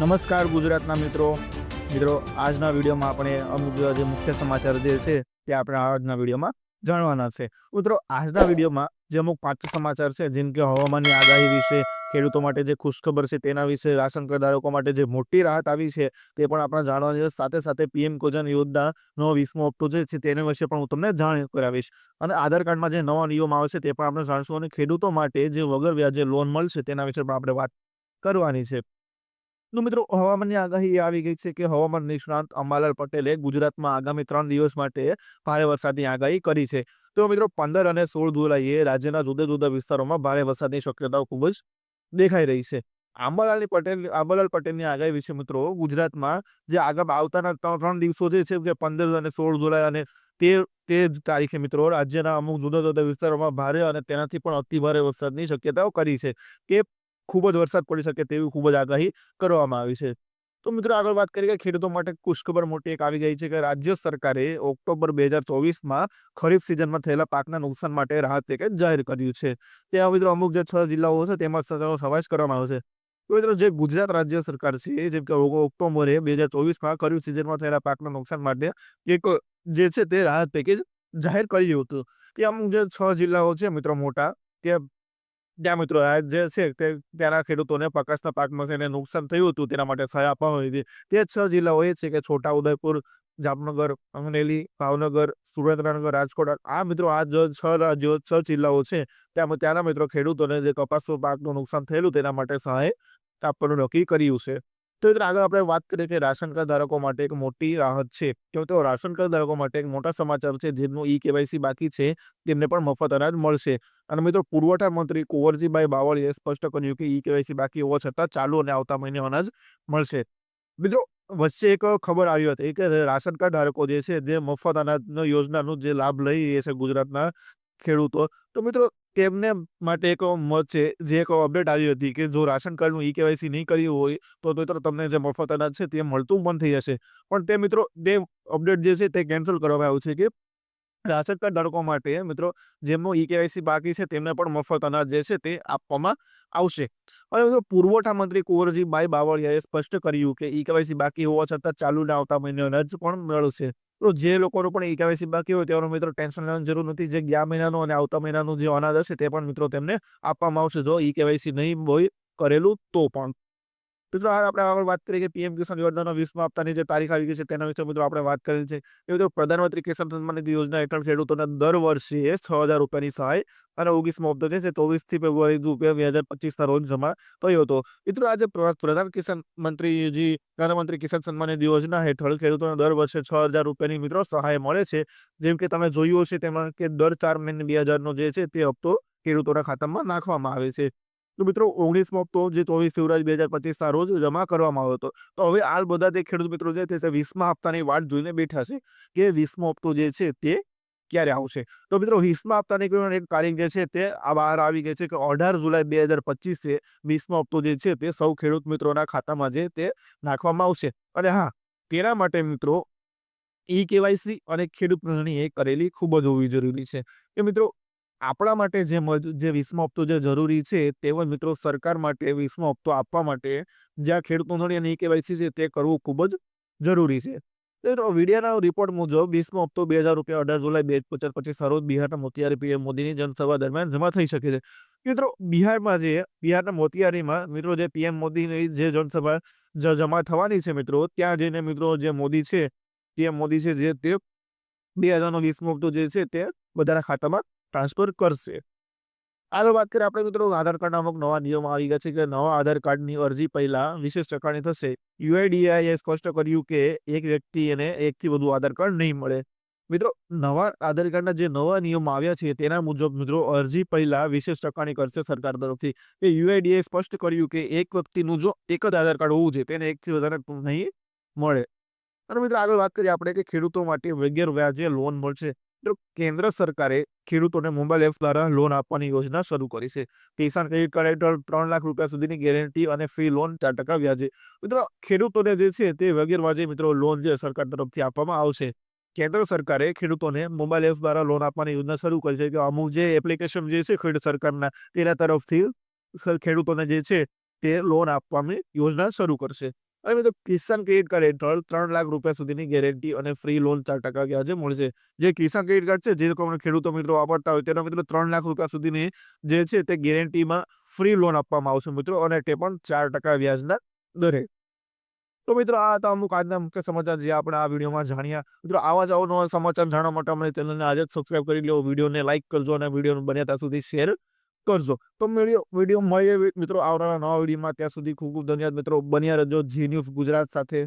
નમસ્કાર ગુજરાતના મિત્રો. મિત્રો, આજના વિડીયોમાં આપણે અમુક જે મુખ્ય સમાચાર જે છે તે આપણે આજના વિડીયોમાં જાણવાના છે. મિત્રો, આજના વિડીયોમાં જે અમુક પાંચ સમાચાર છે, જેમ કે હવામાનની આગાહી વિશે, ખેડૂતો માટે જે ખુશખબર છે તેના વિશે, રાશન કરદારકો માટે જે મોટી રાહત આવી છે તે પણ આપણે જાણવાની છે. સાથે સાથે પીએમ કોજન યોજનાનો વીસમો હપ્તો જે છે તેના વિશે પણ હું તમને જાણ કરાવીશ. અને આધાર કાર્ડમાં જે નવા નિયમ આવે છે તે પણ આપણે જાણશું અને ખેડૂતો માટે જે વગર વ્યાજે લોન મળશે તેના વિશે પણ આપણે વાત કરવાની છે. તો મિત્રો, હવામાનની આગાહી આવી ગઈ છે કે હવામાન નિષ્ણાંત અંબાલાલ પટેલે ગુજરાતમાં આગામી ત્રણ દિવસ માટે ભારે વરસાદની આગાહી કરી છે. તો મિત્રો, પંદર અને સોળ જુલાઈએ રાજ્યના જુદા જુદા વિસ્તારોમાં ભારે વરસાદની શક્યતાઓ ખૂબ જ દેખાઈ રહી છે. આંબાલાલની પટેલ, આંબાલાલ પટેલની આગાહી વિશે મિત્રો, ગુજરાતમાં જે આગળ આવતાના ત્રણ દિવસો જે છે કે પંદર અને સોળ જુલાઈ અને તેર તે જ તારીખે મિત્રો, રાજ્યના અમુક જુદા જુદા વિસ્તારોમાં ભારે અને તેનાથી પણ અતિ ભારે વરસાદની શક્યતાઓ કરી છે. કે ખૂબ જ વરસાદ પડી શકે તેવી ખૂબ જ આગાહી કરવામાં આવી છે. તો મિત્રો આગળ વાત કરીએ ખેડૂતો માટે ખુશખબર મોટી એક આવી ગઈ છે કે રાજ્ય સરકારે ઓક્ટોબર બે હજાર ચોવીસમાં ખરીફ સિઝનમાં થયેલા પાકના નુકસાન માટે રાહત પેકેજ જાહેર કર્યું છે. ત્યાં મિત્રો અમુક જે છ જિલ્લાઓ છે તેમાં તેનો સમાવેશ કરવામાં આવ્યો છે. તો મિત્રો જે ગુજરાત રાજ્ય સરકાર છે, જેમ કે ઓક્ટોબરે બે હજાર ચોવીસમાં ખરીફ સિઝનમાં થયેલા પાકના નુકસાન માટે એક જે છે તે રાહત પેકેજ જાહેર કર્યું હતું. ત્યાં અમુક જે છ જિલ્લાઓ છે મિત્રો મોટા તે ત્યાં મિત્રો, આ જે છે તે ત્યાંના ખેડૂતોને પાકસના પાકમાં એને નુકસાન થયું હતું, તેના માટે સહાય આપવામાં આવી હતી. તે છ જિલ્લાઓ એ છે કે છોટાઉદેપુર જામનગર, અમરેલી, ભાવનગર, સુરેન્દ્રનગર, રાજકોટ, આ મિત્રો, આ જે છ રાજ્યો, છ જિલ્લાઓ છે, ત્યાં ત્યાંના મિત્રો ખેડૂતોને જે કપાસનું પાકનું નુકસાન થયેલું તેના માટે સહાય આપવાનું નક્કી કર્યું છે. તો મિત્રો આગળ આપણે વાત કરીએ કે રાશન કાર્ડ ધારકો માટે એક મોટી રાહત છે. કેમ તો રાશન કાર્ડ ધારકો માટે એક મોટા સમાચાર છે જેમનું ઈ કેવાયસી બાકી છે. તેમને પણ મફત અનાજ મળશે. અને મિત્રો પુરવઠા મંત્રી કુંવરજીભાઈ બાવળીએ સ્પષ્ટ કર્યું કે ઈ કેવાયસી બાકી હોવા છતાં ચાલુ અને આવતા મહિને અનાજ મળશે. મિત્રો વચ્ચે એક ખબર આવી હતી કે રાશન કાર્ડ ધારકો જે છે જે મફત અનાજનો યોજનાનો જે લાભ લઈ રહ્યા છે ગુજરાતના ખેડૂતો. તો મિત્રો, તેમને માટે એક મત છે, જે એક અપડેટ આવી હતી કે જો રાશન કાર્ડનું ઈ કેવાયસી નહીં કર્યું હોય, તો મિત્રો તમને જે મફત અનાજ છે તે મળતું બંધ થઈ જશે. પણ તે મિત્રો, તે અપડેટ જે છે તે કેન્સલ કરવામાં આવ્યું છે કે રાશન કાર્ડ ધારકો માટે મિત્રો, જેમનું ઈ કેવાયસી બાકી છે તેમને પણ મફત અનાજ જે છે તે આપવામાં આવશે. અને મિત્રો, પુરવઠા મંત્રી કુંવરજીભાઈ બાવળિયાએ સ્પષ્ટ કર્યું કે ઈ કેવાયસી બાકી હોવા છતાં ચાલુ ના આવતા મહિને અનાજ પણ મળશે. તો જે લોકોનું પણ ઈ કેવાયસી બાકી હોય તેઓનો મિત્રો ટેન્શન લેવાની જરૂર નથી. જે ગયા મહિનાનું અને આવતા મહિનાનું જે અનાજ હશે તે પણ મિત્રો તેમને આપવામાં આવશે. જો ઈ કેવાયસી નહીં હોય કરેલું તો પણ. મિત્રો આ આપણે આગળ વાત કરીએ કે પીએમ કિસાન યોજનાનો વીસમા હપ્તાની જે તારીખ આવી ગઈ છે તેના વિશે મિત્રો આપણે વાત કરી છે. એ મિત્રો પ્રધાનમંત્રી કિસાન સન્માન નિધિ યોજના હેઠળ ખેડૂતોને દર વર્ષે છ હજાર રૂપિયાની સહાય અને ઓગણીસમો હપ્તો છે ચોવીસથી ફેબ્રુઆરી રૂપિયા બે હજાર પચીસના રોજ જમા થયો હતો. મિત્રો આજે પ્રધાન કિસાન મંત્રીજી, પ્રધાનમંત્રી કિસાન સન્માન નિધિ યોજના હેઠળ ખેડૂતોને દર વર્ષે છ હજાર રૂપિયાની મિત્રો સહાય મળે છે. જેમ કે તમે જોયું હશે તેમાં કે દર ચાર મહિને બે હજારનો જે છે તે હપ્તો ખેડૂતોના ખાતામાં નાખવામાં આવે છે. તો મિત્રો ઓગણીસમો હપ્તો જે ચોવીસ ફેબ્રુઆરી બે હજાર પચીસના રોજ જમા કરવામાં આવ્યો હતો. તો હવે હાલ બધા તે ખેડૂત મિત્રો જે છે વીસમા હપ્તાની વાટ જોઈને બેઠા છે કે વીસમો હપ્તો જે છે તે ક્યારે આવશે? તો મિત્રો વીસમા હપ્તાની કોઈ એક તારીખ જે છે તે આ બહાર આવી ગઈ છે કે અઢાર જુલાઈ બે હજાર પચીસે વીસમો હપ્તો જે છે તે સૌ ખેડૂત મિત્રોના ખાતામાં જે તે નાખવામાં આવશે. અને હા, તેના માટે મિત્રો ઈ કેવાયસી અને ખેડૂત નોંધણી એ કરેલી ખૂબ જ હોવી જરૂરી છે. કે મિત્રો આપણા માટે જે જે વીસમો હપ્તો જે જરૂરી છે, તેવો મિત્રો સરકાર માટે વીસમો હપ્તો આપવા માટે જ્યાં ખેડૂત નોંધણી અને કેવાયસી છે તે કરવું ખૂબ જ જરૂરી છે. તો વીડિયાના રિપોર્ટ મુજબ વીસમો હપ્તો બે હજાર રૂપિયા અઢાર જુલાઈ બે હજાર પચીસ સરોજ બિહારના મોતિયારી પીએમ મોદીની જનસભા દરમિયાન જમા થઈ શકે છે. મિત્રો, બિહારમાં જે, બિહારના મોતિયારીમાં મિત્રો જે પીએમ મોદીની જે જનસભા જમા થવાની છે મિત્રો, ત્યાં જઈને મિત્રો જે મોદી છે, પીએમ મોદી છે, જે તે બે હજારનો વીસમો હપ્તો જે છે તે બધાના ખાતામાં ટ્રાન્સફર કરશે. આગળ વાત કરીએ આપણે મિત્રો આધાર કાર્ડના અમુક નવા નિયમો આવી ગયા છે કે નવા આધાર કાર્ડની અરજી પહેલા વિશેષ ચકાસણી થશે. યુઆઈડીઆઈએ સ્પષ્ટ કર્યું કે એક વ્યક્તિ એને એકથી વધુ આધાર કાર્ડ નહીં મળે. મિત્રો, નવા આધાર કાર્ડના જે નવા નિયમો આવ્યા છે તેના મુજબ મિત્રો અરજી પહેલા વિશેષ ચકાસણી કરશે સરકાર તરફથી. કે યુઆઈડીએ સ્પષ્ટ કર્યું કે એક વ્યક્તિનું જો એક જ આધાર કાર્ડ હોવું જોઈએ તેને એકથી વધારે નહીં મળે. અને મિત્રો આગળ વાત કરીએ આપણે કે ખેડૂતો માટે વગેરે વ્યાજે લોન મળશે. કેન્દ્ર સરકારે ખેડૂતોને મોબાઈલ એપ દ્વારા લોન આપવાની યોજના શરૂ કરી છે. કિસાન ક્રેડિટ કાર્ડ હેઠળ ત્રણ લાખ રૂપિયા સુધીની ગેરંટી અને ફ્રી લોન ચાર ટકા વ્યાજે. મિત્રો, ખેડૂતોને જે છે તે વગેરે વ્યાજે મિત્રો લોન જે સરકાર તરફથી આપવામાં આવશે, કેન્દ્ર સરકારે ખેડૂતોને મોબાઈલ એપ દ્વારા લોન આપવાની યોજના શરૂ કરી છે કે અમુક જે એપ્લિકેશન જે છે ખેડૂત સરકારના તેના તરફથી ખેડૂતોને જે છે તે લોન આપવાની યોજના શરૂ કરશે. અને મિત્રો કિસાન ક્રેડિટ કાર્ડ હેઠળ ત્રણ લાખ રૂપિયા સુધીની ગેરંટી અને ફ્રી લોન ચાર ટકા વ્યાજે મળશે. જે કિસાન ક્રેડિટ કાર્ડ છે, જે લોકો ખેડૂતો મિત્રો વાપરતા હોય, તેના મિત્રો ત્રણ લાખ રૂપિયા સુધીની જે છે, તે ગેરંટીમાં ફ્રી લોન આપવામાં આવશે મિત્રો, અને તે પણ ચાર ટકા વ્યાજના દરે. તો મિત્રો, આ હતા અમુક આજના મુખ્ય સમાચાર જે આપણે આ વિડીયોમાં જાણ્યા. મિત્રો, આવા જ અવનવા સમાચાર જાણવા માટે અમારી ચેનલને આજે જ સબસ્ક્રાઇબ કરી લો વિડીયોને લાઇક કરજો અને વીડિયો બને ત્યાં સુધી શેર કરજો. તો વીડિયો મળીએ મિત્રો, આવનારા નવા વિડીયોમાં. ત્યાં સુધી ખૂબ ખૂબ ધન્યવાદ, મિત્રો. બન્યા રહેજો. જી ન્યૂઝ ગુજરાત સાથે.